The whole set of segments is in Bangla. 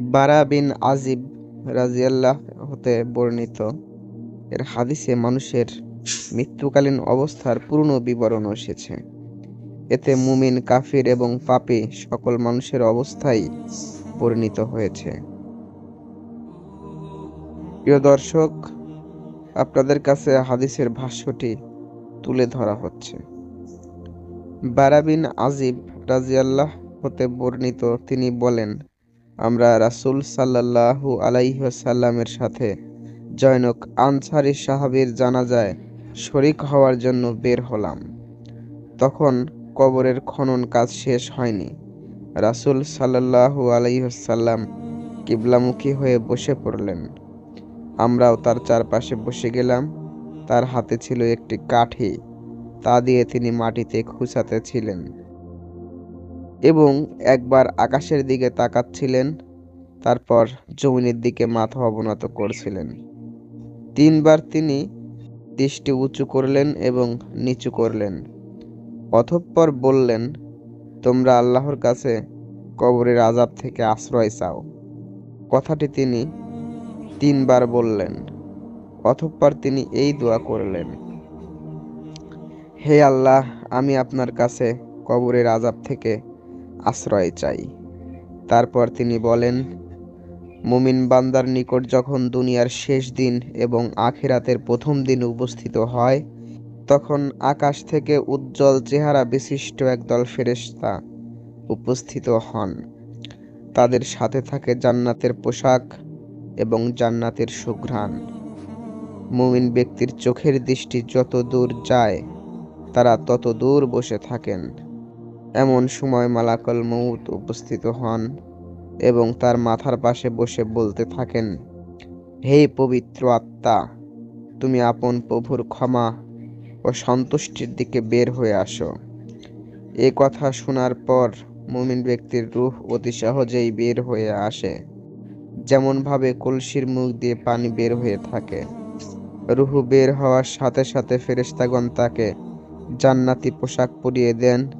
বারা বিন আজিব রাজিয়াল্লাহ হতে বর্ণিত। এর হাদিসে মানুষের মৃত্যুকালীন অবস্থার পূর্ণ বিবরণ এসেছে। এতে মুমিন, কাফির এবং পাপী সকল মানুষের অবস্থাই বর্ণিত হয়েছে। প্রিয় দর্শক, আপনাদের কাছে হাদিসের ভাষ্যটি তুলে ধরা হচ্ছে। বারাবিন আজিব রাজিয়াল্লাহ হতে বর্ণিত তিনি বলেন আমরা রাসুল সাল্লাহু আলাইসাল্লামের সাথে জয়নক আনসারি সাহাবির জানাজায় শরিক হওয়ার জন্য বের হলাম। তখন কবরের খনন কাজ শেষ হয়নি। রাসুল সাল্লাহু আলাইসাল্লাম কিবলামুখী হয়ে বসে পড়লেন। আমরাও তার চারপাশে বসে গেলাম। তার হাতে ছিল একটি কাঠি। তা দিয়ে তিনি মাটিতে খুঁচাতে ছিলেন। এবং একবার আকাশের দিকে তাকাচ্ছিলেন, তারপর জমিনের দিকে মাথা অবনত করছিলেন। তিনবার তিনি দৃষ্টি উঁচু করলেন এবং নিচু করলেন অথঃপর বললেন, তোমরা আল্লাহর কাছে কবরের আজাব থেকে আশ্রয় চাও। কথাটি তিনি তিনবার বললেন অথঃপর তিনি এই দোয়া করলেন, হে আল্লাহ, আমি আপনার কাছে কবরের আজাব থেকে আশ্রয় চাই। তারপর তিনি বলেন, মুমিন বান্দার নিকট যখন দুনিয়ার শেষ দিন এবং আখিরাতের প্রথম দিন উপস্থিত হয়, তখন আকাশ থেকে উজ্জ্বল চেহারা বিশিষ্ট একদল ফেরেশতা উপস্থিত হন। তাদের সাথে থাকে জান্নাতের পোশাক এবং জান্নাতের সুঘ্রাণ। মুমিন ব্যক্তির চোখের দৃষ্টি যত দূর যায়, তারা তত দূর বসে থাকেন। এমন সময় মালাকল মৌত উপস্থিত হন এবং তার মাথার পাশে বসে বলতে থাকেন, হে পবিত্র আত্মা, তুমি আপন প্রভুর ক্ষমা ও সন্তুষ্টির দিকে বের হয়ে আসো। এ কথা শোনার পর মুমিন ব্যক্তির রূহ অতি সহজেই বের হয়ে আসে। যেমনভাবে কলসির মুখ দিয়ে পানি বের হয়ে থাকে। রুহু বের হওয়ার সাথে সাথে ফেরেস্তাগণ তাকে জান্নাতি পোশাক পরিয়ে দেন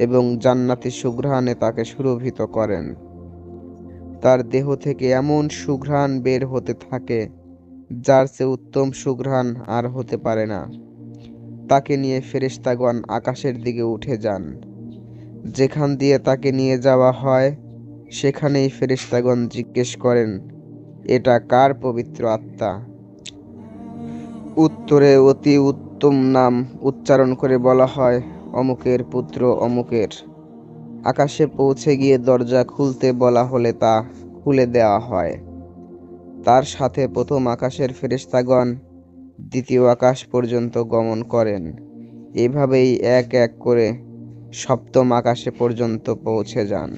এবং জান্নাতি সুঘ্রাণে তাকে সুরভিত করেন। তার দেহ থেকে এমন সুঘ্রাণ বের হতে থাকে, যার চেয়ে উত্তম সুঘ্রাণ আর হতে পারে না। তাকে নিয়ে ফেরেস্তাগণ আকাশের দিকে উঠে যান। যেখান দিয়ে তাকে নিয়ে যাওয়া হয়, সেখানেই ফেরেস্তাগণ জিজ্ঞেস করেন, এটা কার পবিত্র আত্মা? উত্তরে অতি উত্তম নাম উচ্চারণ করে বলা হয় অমুকের পুত্র অমুকের। আকাশে পৌঁছে গিয়ে দরজা খুলতে বলা হলে তা খুলে দেওয়া হয়। তার সাথে প্রথম আকাশের ফেরেস্তাগণ দ্বিতীয় আকাশ পর্যন্ত গমন করেন। এভাবেই এক এক করে সপ্তম আকাশে পর্যন্ত পৌঁছে যান।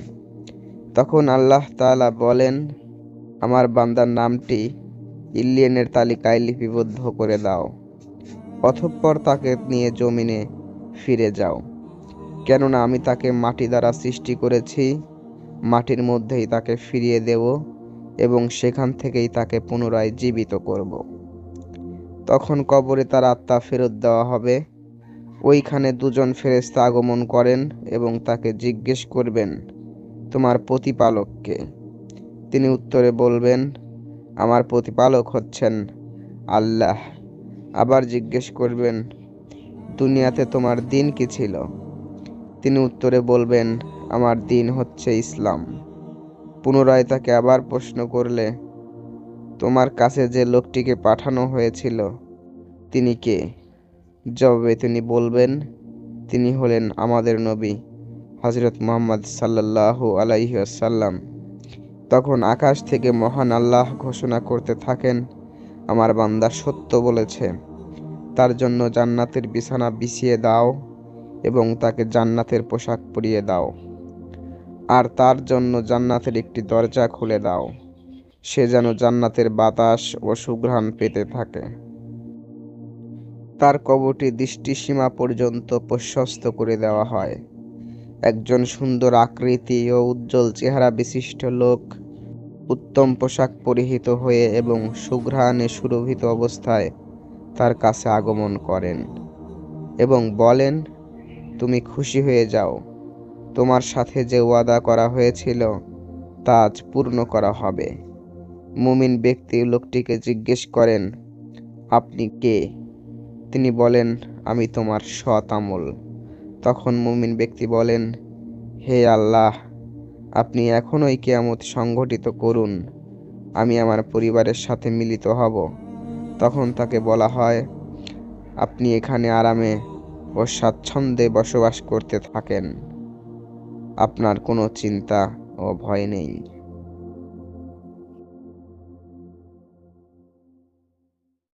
তখন আল্লাহ তাআলা বলেন, আমার বান্দার নামটি ইলিয়েনের তালিকায় লিপিবদ্ধ করে দাও। অথঃপর তাকে নিয়ে জমিনে ফিরে যাও। কেননা আমি তাকে মাটি দ্বারা সৃষ্টি করেছি, মাটির মধ্যেই তাকে ফিরিয়ে দেব এবং সেখান থেকেই তাকে পুনরায় জীবিত করব। তখন কবরে তার আত্মা ফেরত দেওয়া হবে। ওইখানে দুজন ফেরেস্তা আগমন করেন এবং তাকে জিজ্ঞেস করবেন, তোমার প্রতিপালককে তিনি উত্তরে বলবেন, আমার প্রতিপালক হচ্ছেন আল্লাহ। আবার জিজ্ঞেস করবেন দুনিয়াতে তোমার দিন কি ছিল? তিনি উত্তরে বলবেন, আমার দিন হচ্ছে ইসলাম। পুনরায় তাকে আবার প্রশ্ন করলে, তোমার কাছে যে লোকটিকে পাঠানো হয়েছিল, তিনি কে? জবাবে তিনি বলবেন, তিনি হলেন আমাদের নবী হজরত মোহাম্মদ সাল্লাহ আলাইসাল্লাম তখন আকাশ থেকে মহান আল্লাহ ঘোষণা করতে থাকেন, আমার বান্দা সত্য বলেছে। তার জন্য জান্নাতের বিছানা বিছিয়ে দাও এবং তাকে জান্নাতের পোশাক পরিয়ে দাও। আর তার জন্য জান্নাতের একটি দরজা খুলে দাও। সে যেন জান্নাতের বাতাস ও সুঘ্রাণ পেতে থাকে। তার কবরটি দৃষ্টিসীমা পর্যন্ত প্রশস্ত করে দেওয়া হয়। একজন সুন্দর আকৃতি ও উজ্জ্বল চেহারা বিশিষ্ট লোক উত্তম পোশাক পরিহিত হয়ে এবং সুঘ্রাণে সুরভিত অবস্থায় তার কাছে আগমন করেন এবং বলেন, তুমি খুশি হয়ে যাও। তোমার সাথে যে ওয়াদা করা হয়েছিল, তা আজ পূর্ণ করা হবে। মুমিন ব্যক্তি লোকটিকে জিজ্ঞেস করেন, আপনি কে? তিনি বলেন, আমি তোমার সৎ আমল। তখন মুমিন ব্যক্তি বলেন, হে আল্লাহ, আপনি এখনই কেয়ামত সংঘটিত করুন। আমি আমার পরিবারের সাথে মিলিত হব। তখন তাকে বলা হয়, আপনি এখানে আরামে ও স্বাচ্ছন্দ্যে বসবাস করতে থাকেন। আপনার কোনো চিন্তা ও ভয় নেই।